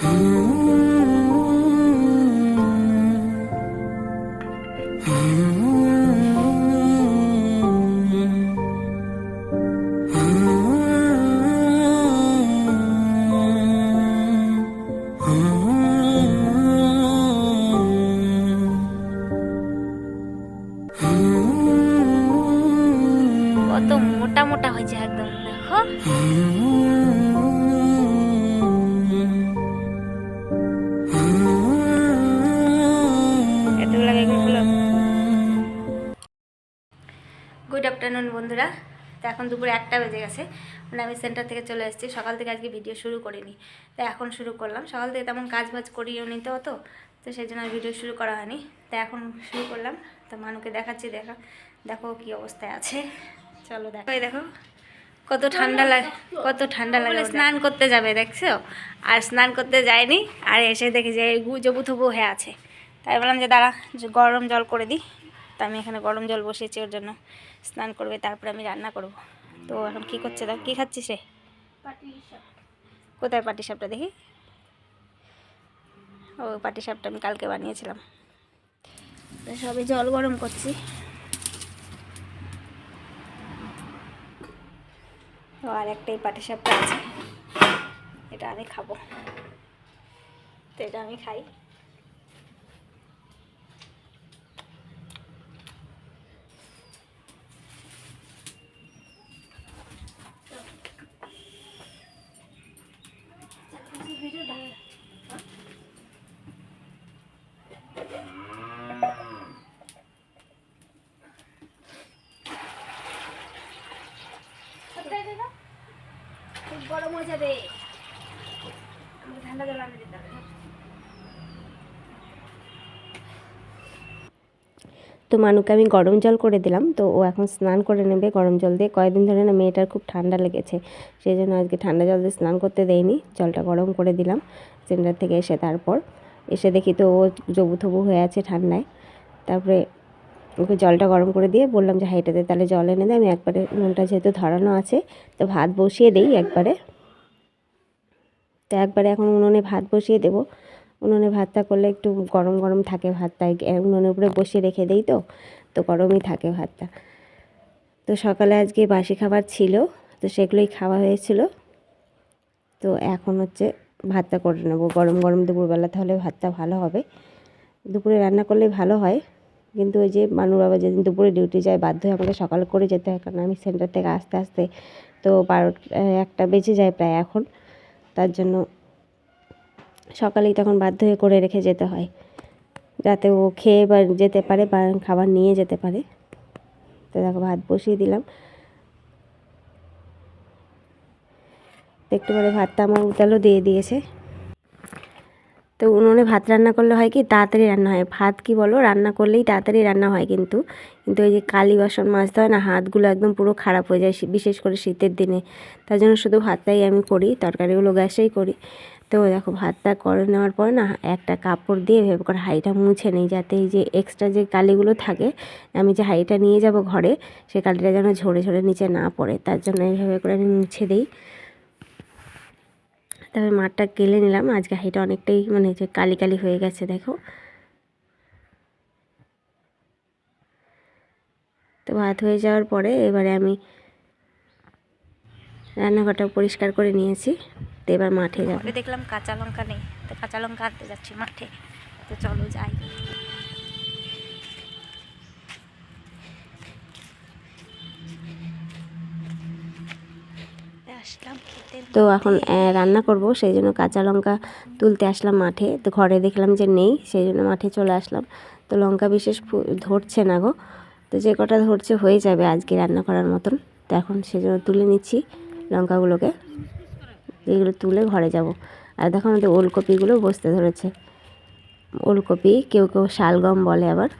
কত আফটারনুন বন্ধুরা। তো এখন দুপুর একটা বেজে গেছে। মানে আমি সেন্টার থেকে চলে এসেছি। সকাল থেকে আজকে ভিডিও শুরু করিনি। তো এখন শুরু করলাম। সকাল থেকে তেমন কাজ বাজ করিও নি তো অত। তো সেই জন্য ভিডিও শুরু করা হয়নি। তো এখন শুরু করলাম। তো মানুকে দেখাচ্ছি দেখা। দেখো কি অবস্থায় আছে। চলো দেখো। দেখো কত ঠান্ডা লাগে কত ঠান্ডা লাগে স্নান করতে যাবে দেখছ? আর স্নান করতে যায়নি। আর এসে দেখি যে জবু থবু হয়ে আছে। তাই বললাম যে দাঁড়া গরম জল করে দিই। তো আমি এখানে গরম জল বসিয়েছি ওর জন্য স্নান করবে তারপরে আমি রান্না করব। তো এখন কি করছে দাও কী খাচ্ছিস রে কোথায় পাটি সাপটা দেখি? ও পাটি সাপটা আমি কালকে বানিয়েছিলাম। তো সবে জল গরম করছি। ও আর একটাই পাটি সাপটা আছে। এটা আমি খাব। তো এটা আমি খাই খুব গরম হয়ে যাবে আমাকে ঠান্ডা জল আনে দিতে হবে তো মানুকে আমি গরম জল করে দিলাম। তো ও এখন স্নান করে নেবে গরম জল দিয়ে। কয়েকদিন ধরে না মেয়েটার খুব ঠান্ডা লেগেছে। সেই জন্য আজকে ঠান্ডা জল দিয়ে স্নান করতে দেয়নি। জলটা গরম করে দিলাম সেন্টার থেকে এসে তারপর এসে দেখি তো ও জবু থবু হয়ে আছে ঠান্ডায়। তারপরে ওকে জলটা গরম করে দিয়ে বললাম যে হাইটাতে তাহলে জল এনে দেয় আমি একবারে নুনটা যেহেতু ধরানো আছে, তো ভাত বসিয়ে দিই একবারে। তো একবারে এখন উনুনে ভাত বসিয়ে দেবো। উনুনে ভাতটা করলে একটু গরম গরম থাকে ভাতটা। উনুনের উপরে বসিয়ে রেখে দেই তো তো গরমই থাকে ভাতটা। তো সকালে আজকে বাসি খাবার ছিল, তো সেগুলোই খাওয়া হয়েছিল। তো এখন হচ্ছে ভাতটা করে নেব। গরম গরম দুপুরবেলা তাহলে ভাতটা ভালো হবে। দুপুরে রান্না করলে ভালো হয়। কিন্তু ওই যে মানু বাবা যেদিন দুপুরে ডিউটি যায়, বাধ্য হয়ে আমাকে সকাল করে যেতে হয়। কারণ আমি সেন্টার থেকে আসতে আসতে তো বারোটা একটা বেজে যায় প্রায় এখন। তার জন্য সকালেই তখন বাধ্য হয়ে করে রেখে যেতে হয়। যাতে ও খেয়ে বা যেতে পারে বা খাবার নিয়ে যেতে পারে। তো দেখো, ভাত বসিয়ে দিলাম। একটু পরে ভাতটা আমার উতালও দিয়ে দিয়েছে। তো উনুনে ভাত রান্না করলে হয় কি, তাড়াতাড়ি রান্না হয়। ভাত কি বলো, রান্না করলেই তাড়াতাড়ি রান্না হয় কিন্তু। কিন্তু ওই যে কালি বাসন মাজতে হয় না, হাতগুলো একদম পুরো খারাপ হয়ে যায় বিশেষ করে শীতের দিনে। তার জন্য শুধু ভাতটাই আমি করি, তরকারিগুলো গ্যাসেই করি। তো দেখো ভাতটা করে নেওয়ার পরে না একটা কাপড় দিয়ে ভেবে করে হাঁড়িটা মুছে নিই যাতে এই যে এক্সট্রা যে কালিগুলো থাকে, আমি যে হাঁড়িটা নিয়ে যাব ঘরে, সে কালিটা যেন ঝরে ঝরে নিচে না পড়ে। তার জন্য এইভাবে করে আমি মুছে দিই। তারপরে মাঠটা কেলে নিলাম। আজকে হাঁড়িটা অনেকটাই মানে যে কালি কালি হয়ে গেছে, দেখো। তো ভাত হয়ে যাওয়ার পরে এবারে আমি রান্নাঘরটা পরিষ্কার করে নিয়েছি। তো এবার মাঠে যাব। দেখলাম কাঁচা লঙ্কা নেই তো কাঁচা লঙ্কা আনতে যাচ্ছি মাঠে। তো চলো যাই। তো এখন রান্না করব সেই জন্য কাঁচা লঙ্কা তুলতে আসলাম মাঠে। তো ঘরে দেখলাম যে নেই সেই জন্য মাঠে চলে আসলাম। তো লঙ্কা বিশেষ ধরছে না গো। তো যে কটা ধরছে হয়ে যাবে আজকে রান্না করার মতন। তো এখন সেজন্য তুলে নিচ্ছি লঙ্কাগুলোকে। এগুলো তুলে ঘরে যাব। আর দেখো আমাদের ওলকপিগুলো বসতে ধরেছে। ওলকপি কেউ কেউ শালগম বলে আবার।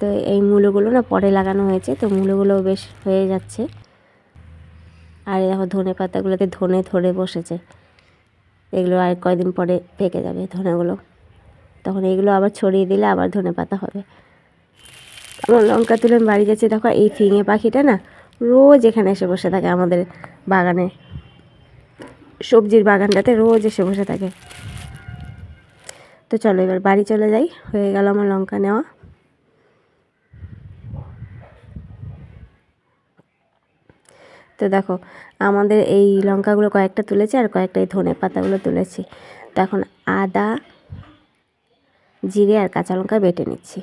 তো এই মূলোগুলো না পরে লাগানো হয়েছে, তো মূলোগুলো বেশ হয়ে যাচ্ছে। আর দেখো ধনে পাতাগুলোতে ধনে ধরে বসেছে। এগুলো আর কয়দিন পরে পেকে যাবে ধনেগুলো। তখন এগুলো আবার ছড়িয়ে দিলে আবার ধনে পাতা হবে। আমার লঙ্কা তুলে বাড়ি যাচ্ছি, দেখো এই ফিঙে পাখিটা না রোজ এখানে এসে বসে থাকে আমাদের বাগানে। সবজির বাগানটাতে রোজ এসে বসে থাকে। তো চলো এবার বাড়ি চলে যাই। হয়ে গেল আমার লঙ্কা নেওয়া। তো দেখো, আমাদের এই লঙ্কাগুলো কয়েকটা তুলেছি আর কয়েকটা এই ধনে পাতাগুলো তুলেছি। তো এখন আদা, জিরে আর কাঁচা লঙ্কা বেটে নিচ্ছি।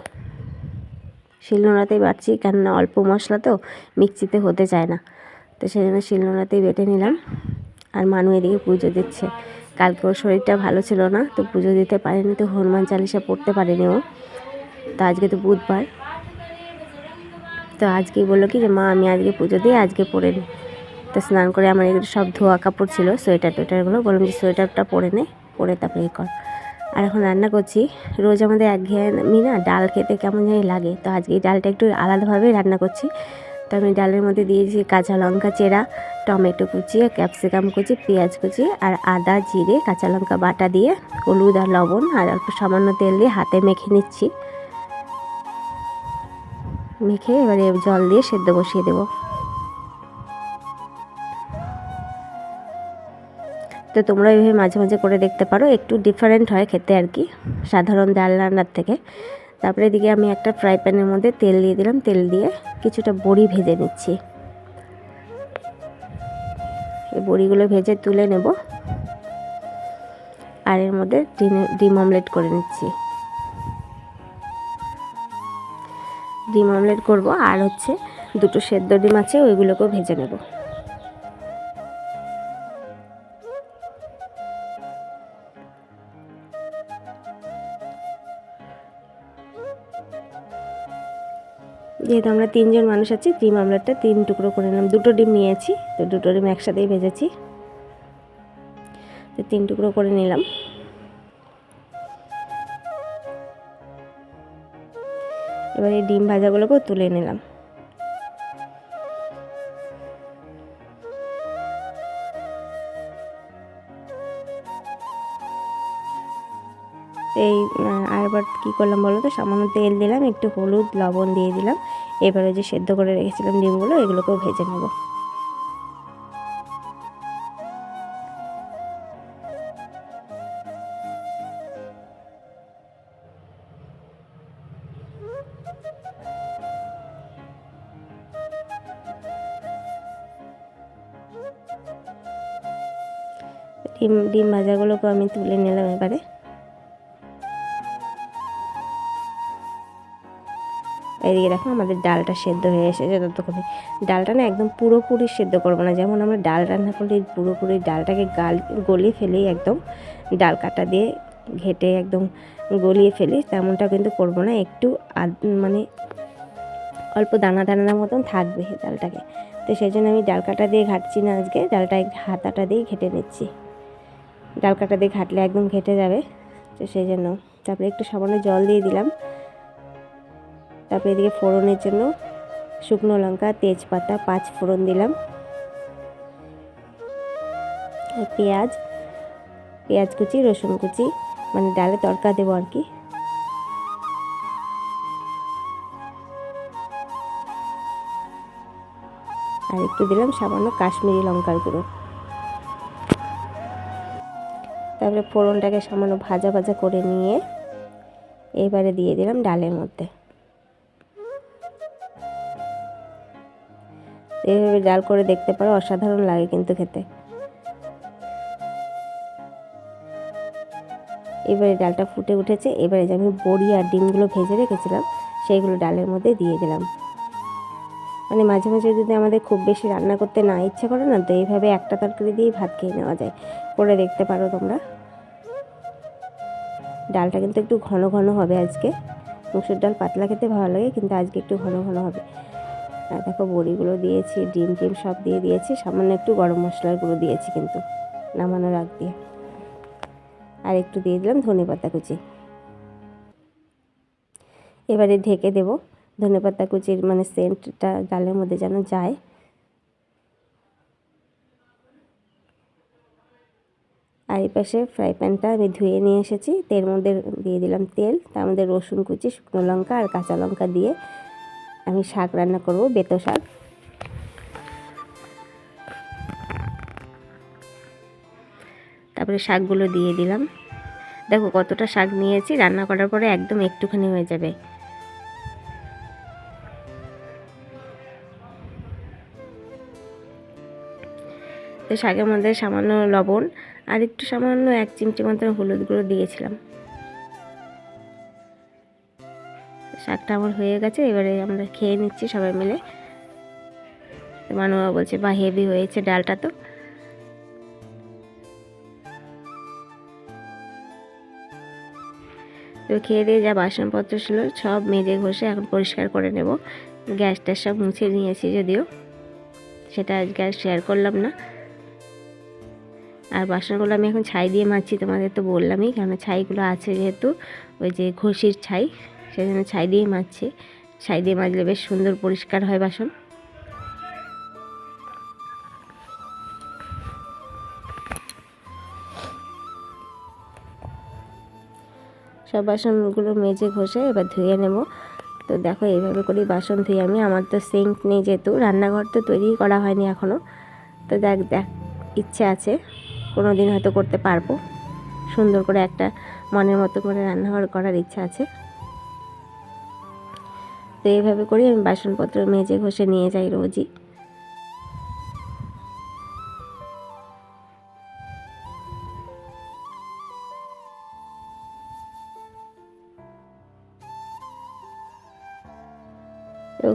শিলনোড়াতেই বাটছি, কেননা অল্প মশলা তো, মিক্সিতে হতে চায় না। তো সেই জন্য শিলনোড়াতেই বেটে নিলাম। আর মানু এদিকে পুজো দিচ্ছে। কালকে ওর শরীরটা ভালো ছিল না, তো পুজো দিতে পারেনি, তো হনুমান চালিশা পড়তে পারেনি ও। তো আজকে তো বুধবার। তো আজকে বলল কি যে, মা, আমি আজকে পুজো দিয়ে আজকে পরে নিই তো স্নান করে আমার এগুলো সব ধোয়া কাপড় ছিল, সোয়েটার টোয়েটারগুলো। বললাম যে, সোয়েটারটা পরে নে, পরে তারপরে এ কর। আর এখন রান্না করছি। রোজ আমাদের একঘেয়েমি না ডাল খেতে কেমন জানি লাগে। তো আজকে ডালটা একটু আলাদাভাবেই রান্না করছি। তো আমি ডালের মধ্যে দিয়েছি কাঁচা লঙ্কা চেরা, টমেটো কুচি, ক্যাপসিকাম কুচি, পেঁয়াজ কুচি আর আদা, জিরে, কাঁচা লঙ্কা বাটা দিয়ে হলুদ আর লবণ আর অল্প সামান্য তেল দিয়ে হাতে মেখে নিচ্ছি। মেখে এবারে জল দিয়ে সেদ্ধ বসিয়ে দেবো। তো তোমরা এইভাবে মাঝে মাঝে করে দেখতে পারো, একটু ডিফারেন্ট হয় খেতে আর কি, সাধারণ ডাল রান্নার থেকে। তারপরে এদিকে আমি একটা ফ্রাই প্যানের মধ্যে তেল দিয়ে দিলাম। তেল দিয়ে কিছুটা বড়ি ভেজে নিচ্ছি। এই বড়িগুলো ভেজে তুলে নেব। আর এর মধ্যে ডিম ডিম অমলেট করে নিচ্ছি। ডিম অমলেট করব। আর হচ্ছে দুটো সেদ্ধ ডিম আছে, ওইগুলোকেও ভেজে নেব। যেহেতু আমরা তিনজন মানুষ আছি, ডিম আমলেটটা তিন টুকরো করে নিলাম। দুটো ডিম নিয়েছি, তো দুটো ডিম একসাথেই ভেজেছি। তো তিন টুকরো করে নিলাম। এবার এই ডিম ভাজাগুলোকেও তুলে নিলাম। এই এবার কী করলাম বলো তো? সামান্য তেল দিলাম, একটু হলুদ, লবণ দিয়ে দিলাম। এবারে যে সেদ্ধ করে রেখেছিলাম ডিমগুলো, এগুলোকেও ভেজে নেব। ডিম ডিম ভাজাগুলোকে আমি তুলে নিলাম এবারে। এদিকে দেখো আমাদের ডালটা সেদ্ধ হয়ে এসেছে ততক্ষণে। ডালটা না একদম পুরোপুরি সেদ্ধ করব না। যেমন আমরা ডাল রান্না করলে পুরোপুরি ডালটাকে গাল, গলিয়ে ফেলেই একদম ডাল কাটা দিয়ে ঘেটে একদম গলিয়ে ফেলি তেমনটা কিন্তু করব না। একটু মানে অল্প দানা দানা মতন থাকবে ডালটাকে। তো সেই জন্য আমি ডাল কাটা দিয়ে ঘাটছি না আজকে। ডালটা হাতাটা দিয়ে ঘেটে নিচ্ছি। ডাল কাটা দিয়ে ঘাটলে একদম ঘেটে যাবে। তো সেই জন্য তারপরে একটু সামান্য জল দিয়ে দিলাম। তারপরে এদিকে ফোড়নের জন্য শুকনো লঙ্কা, তেজপাতা, পাঁচ ফোড়ন দিলাম। পেঁয়াজ পেঁয়াজ কুচি, রসুন কুচি মানে ডালে তড়কা দেবো আর কি। আর একটু দিলাম সামান্য কাশ্মীরি লঙ্কার গুঁড়ো। তারপরে ফোড়নটাকে সামান্য ভাজা ভাজা করে নিয়ে এবারে দিয়ে দিলাম ডালের মধ্যে। এইভাবে ডাল করে দেখতে পারো, অসাধারণ লাগে কিন্তু খেতে। এবারে ডালটা ফুটে উঠেছে, এবারে যে আমি বড়ি আর ডিমগুলো ভেজে রেখেছিলাম, সেইগুলো ডালের মধ্যে দিয়ে দিলাম। মানে মাঝে মাঝে যদি আমাদের খুব বেশি রান্না করতে না ইচ্ছে করে না, তো এইভাবে একটা তরকারি দিয়েই ভাত খেয়ে নেওয়া যায়। করে দেখতে পারো তোমরা। ডালটা কিন্তু একটু ঘন ঘন হবে আজকে। মুসুর ডাল পাতলা খেতে ভালো লাগে, কিন্তু আজকে একটু ঘন ঘন হবে। আর দেখো বড়িগুলো দিয়েছি, ডিম টিম সব দিয়ে দিয়েছি, সামান্য একটু গরম মশলার গুঁড়ো দিয়েছি কিন্তু নামানোর আগ দিয়ে। আর একটু দিয়ে দিলাম ধনে পাতা কুচি। এবারে ঢেকে দেবো ধনে পাতা কুচির মানে সেন্টটা ডালের মধ্যে যেন যায়। আর এই পাশে ফ্রাই প্যানটা আমি ধুয়ে নিয়ে এসেছি তেল মধ্যে দিয়ে দিলাম তেল, তার মধ্যে রসুন কুচি, শুকনো লঙ্কা আর কাঁচা লঙ্কা দিয়ে আমি শাক রান্না করব, বেতো শাক। তারপরে শাকগুলো দিয়ে দিলাম। দেখো কতটা শাক নিয়েছি, রান্না করার পরে একদম একটুখানি হয়ে যাবে। তো শাকের মধ্যে সামান্য লবণ আর একটু সামান্য এক চিমটি মতন হলুদ গুঁড়ো দিয়েছিলাম। শাকটা আমার হয়ে গেছে, এবারে আমরা খেয়ে নিচ্ছি সবাই মিলে। মানুয়া বলছে বা হেভি হয়েছে ডালটা তো। তো খেয়ে দিয়ে যা বাসনপত্র ছিল, সব মেজে ঘষে এখন পরিষ্কার করে নেব। গ্যাসটা সব মুছে নিয়েছি যদিও, সেটা আজকে আর শেয়ার করলাম না। আর বাসনগুলো আমি এখন ছাই দিয়ে মাজছি তোমাদের তো বললামই কেন ছাইগুলো আছে যেহেতু, ওই যে ঘষির ছাই। সেই জন্য ছাই দিয়ে মাজছি। ছাই দিয়ে মাজলে বেশ সুন্দর পরিষ্কার হয় বাসন। সব বাসনগুলো মেজে ঘষে এবার ধুয়ে নেব। তো দেখো এইভাবে করেই বাসন ধুই আমি, আমার তো সিঙ্ক নেই যেহেতু, রান্নাঘর তো তৈরি করা হয়নি এখনও তো দেখ দেখ, ইচ্ছে আছে কোনো দিন হয়তো করতে পারব। সুন্দর করে একটা মনের মতো করে রান্নাঘর করার ইচ্ছা আছে। তো এইভাবে করে আমি বাসনপত্র মেজে ঘষে নিয়ে যাই রোজই।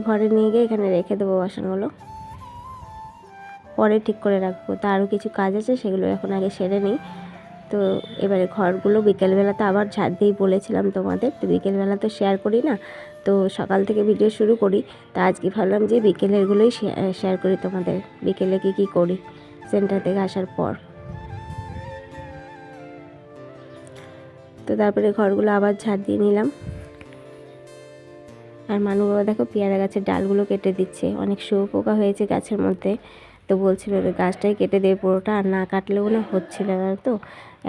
ঘরে নিয়ে গিয়ে এখানে রেখে দেবো বাসনগুলো। পরে ঠিক করে রাখব। তা আরও কিছু কাজ আছে, সেগুলো এখন আগে সেরে নিই। তো এবারে ঘরগুলো বিকেলবেলা তো আবার ঝাড় দিয়েই বলেছিলাম তোমাদের। তো বিকেলবেলা তো শেয়ার করি না, তো সকাল থেকে ভিডিও শুরু করি। তা আজকে ভাবলাম যে বিকেলেরগুলোই শেয়ার করি তোমাদের। বিকেলে কী কী করি? সেন্টার থেকে আসার পর। তো তারপরে ঘরগুলো আবার ঝাড় দিয়ে নিলাম। আর মানু বাবা দেখো পেয়ারা গাছের ডালগুলো কেটে দিচ্ছে। অনেক শুয়োপোকা হয়েছে গাছের মধ্যে। তো বলছিল গাছটাই কেটে দেবে পুরোটা, আর না কাটলেও না হচ্ছিল না তো?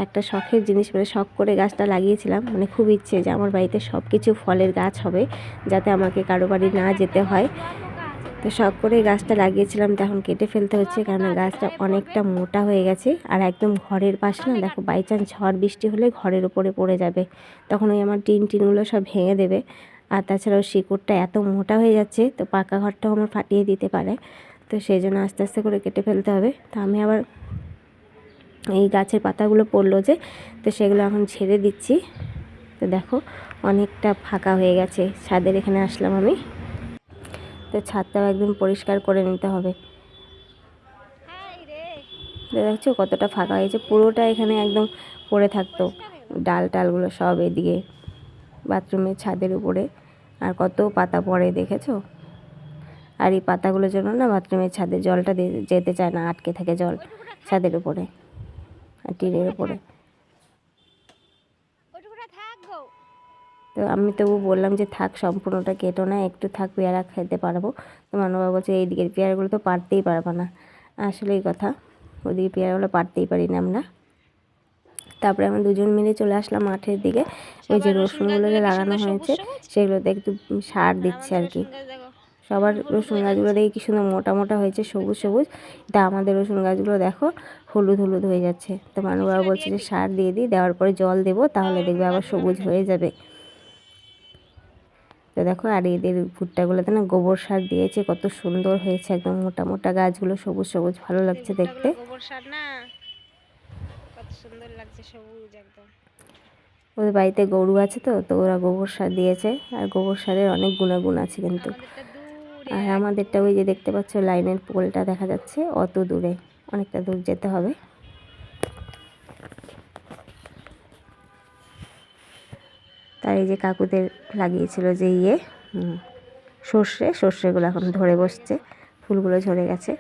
একটা শখের জিনিস মানে শখ করে গাছটা লাগিয়েছিলাম। মানে খুব ইচ্ছে যে আমার বাড়িতে সব কিছু ফলের গাছ হবে, যাতে আমাকে কারও বাড়ি না যেতে হয়। তো শখ করে গাছটা লাগিয়েছিলাম, তো এখন কেটে ফেলতে হচ্ছে কারণ গাছটা অনেকটা মোটা হয়ে গেছে। আর একদম ঘরের পাশে না, দেখো, বাই চান্স ঝড় বৃষ্টি হলে ঘরের ওপরে পড়ে যাবে। তখন ওই আমার টিন টিনগুলো সব ভেঙে দেবে। আর তাছাড়াও শিকড়টা এত মোটা হয়ে যাচ্ছে, তো পাকা ঘরটাও আমার ফাটিয়ে দিতে পারে। তো সেই জন্য আস্তে আস্তে করে কেটে ফেলতে হবে। তো আমি আবার এই গাছের পাতাগুলো পড়ল যে, তো সেগুলো এখন ছেড়ে দিচ্ছি। তো দেখো, অনেকটা ফাঁকা হয়ে গেছে। ছাদের এখানে আসলাম আমি। তো ছাদটাও একদম পরিষ্কার করে নিতে হবে। দেখছ, কতটা ফাঁকা হয়েছে পুরোটা এখানে একদম পড়ে থাকতো। ডাল টালগুলো সব এদিকে বাথরুমের ছাদের উপরে। আর কত পাতা পড়ে, দেখেছ? আর এই পাতাগুলোর জন্য না, বাথরুমের ছাদে জলটা যেতে চায় না, আটকে থাকে জল ছাদের উপরে। টিনের উপরে। তো আমি তবু বললাম যে থাক সম্পূর্ণটা কেটো না একটু থাক পেয়ারা খেতে পারব। তো মানবা বলছে এই দিকের পেয়ারাগুলো তো পারতেই পারব না। আসলে এই কথা ওদিকে পেয়ারাগুলো পারতেই পারি না আমরা। তারপরে আমরা দুজন মিলে চলে আসলাম মাঠের দিকে। ওই যে রসুনগুলো যে লাগানো হয়েছে সেগুলোতে একটু সার দিচ্ছে আর কি। সবার রসুন গাছগুলো দেখে কি সুন্দর মোটা মোটা হয়েছে সবুজ সবুজ। তা আমাদের রসুন গাছগুলো দেখো হলুদ হলুদ হয়ে যাচ্ছে। তো মানু বাবা বলছে যে সার দিয়ে দিই দেওয়ার পরে জল দেবো তাহলে দেখবে আবার সবুজ হয়ে যাবে। তো দেখো আর এদের ভুট্টাগুলোতে না গোবর সার দিয়েছে কত সুন্দর হয়েছে একদম মোটা মোটা গাছগুলো সবুজ সবুজ ভালো লাগছে দেখতে। গোবর সার না কত সুন্দর লাগছে সবুজ একদম। ওদের বাড়িতে গরু আছে তো তো ওরা গোবর সার দিয়েছে আর গোবর সারের অনেক গুণাগুণ আছে কিন্তু। আর আমাদেরটা ওই যে দেখতে পাচ্ছ লাইনের পোলটা দেখা যাচ্ছে অত দূরে। অনেকটা দূর যেতে হবে। তার এই যে কাকুদের লাগিয়েছিল যে ইয়ে সর্ষে। সর্ষেগুলো এখন ধরে বসছে ফুলগুলো ঝরে গেছে।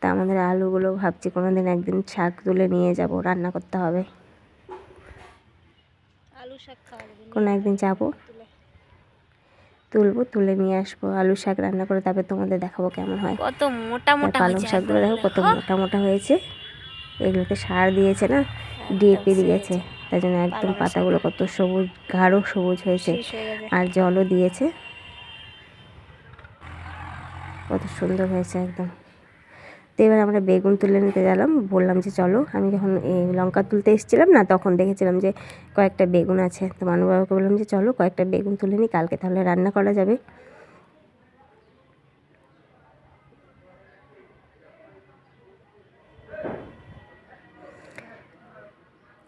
তা আমাদের আলুগুলো ভাবছি কোনো দিন একদিন শাক তুলে নিয়ে যাব রান্না করতে হবে। আলু শাক কোনো একদিন যাব। তুলবো তুলে নিয়ে আসব। আলু শাক রান্না করে তারপর তোমাদের দেখাবো কেমন হয়। কত মোটা মোটা পালং শাকগুলো দেখো কত মোটা মোটা হয়েছে। এগুলোতে সার দিয়েছে না ডিএপি দিয়েছে। তাই জন্য একদম পাতাগুলো কত সবুজ গাঢ় সবুজ হয়েছে। হয়ে আর জলও দিয়েছে। কত সুন্দর হয়েছে একদম। তো এবার আমরা বেগুন তুলে নিতে গেলাম। বললাম যে চলো, আমি যখন এই লঙ্কা তুলতে এসেছিলাম না, তখন দেখেছিলাম যে কয়েকটা বেগুন আছে। তো মানু বাবাকে বললাম যে চলো, কয়েকটা বেগুন তুলে নিই, কালকে তাহলে রান্না করা যাবে।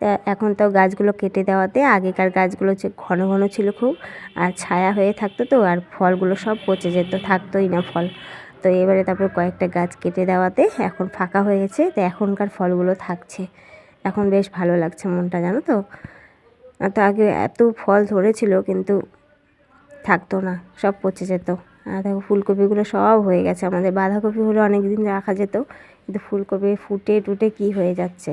তা এখন তো গাছগুলো কেটে দেওয়াতে আগেকার গাছগুলো হচ্ছে ঘন ঘন ছিল খুব, আর ছায়া হয়ে থাকতো তো, আর ফলগুলো সব পচে যেত, থাকতোই না ফল। তো এবারে তারপর কয়েকটা গাছ কেটে দেওয়াতে এখন ফাঁকা হয়ে গেছে, তো এখনকার ফলগুলো থাকছে। এখন বেশ ভালো লাগছে মনটা, জানো তো? আর তো আগে এত ফল ধরেছিল, কিন্তু থাকতো না, সব পচে যেত। আর দেখো, ফুলকপিগুলো সব হয়ে গেছে। আমাদের বাঁধাকপি হলে অনেক দিন রাখা যেত, কিন্তু ফুলকপি ফুটে টুটে কি হয়ে যাচ্ছে?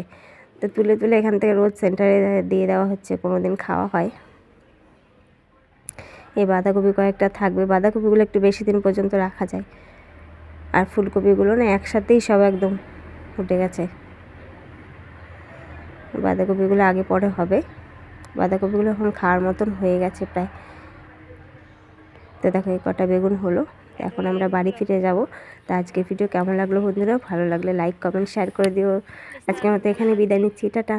তো তুলে তুলে এখান থেকে রোজ সেন্টারে দিয়ে দেওয়া হচ্ছে কোনো দিন খাওয়া হয়। এই বাঁধাকপি কয়েকটা থাকবে, বাঁধাকপিগুলো একটু বেশি দিন পর্যন্ত রাখা যায়। আর ফুলকপিগুলো না একসাথেই সব একদম ফুটে গেছে। বাঁধাকপিগুলো আগে পরে হবে। বাঁধাকপিগুলো এখন খাওয়ার মতন হয়ে গেছে প্রায়। তো দেখো, এই কটা বেগুন হলো। এখন আমরা বাড়ি ফিরে যাব। তো আজকের ভিডিও কেমন লাগল বন্ধুরা? ভালো লাগলে লাইক কমেন্ট শেয়ার করে দিও। আজকে আজকের মতো এখানে বিদায় নিচ্ছি। টাটা।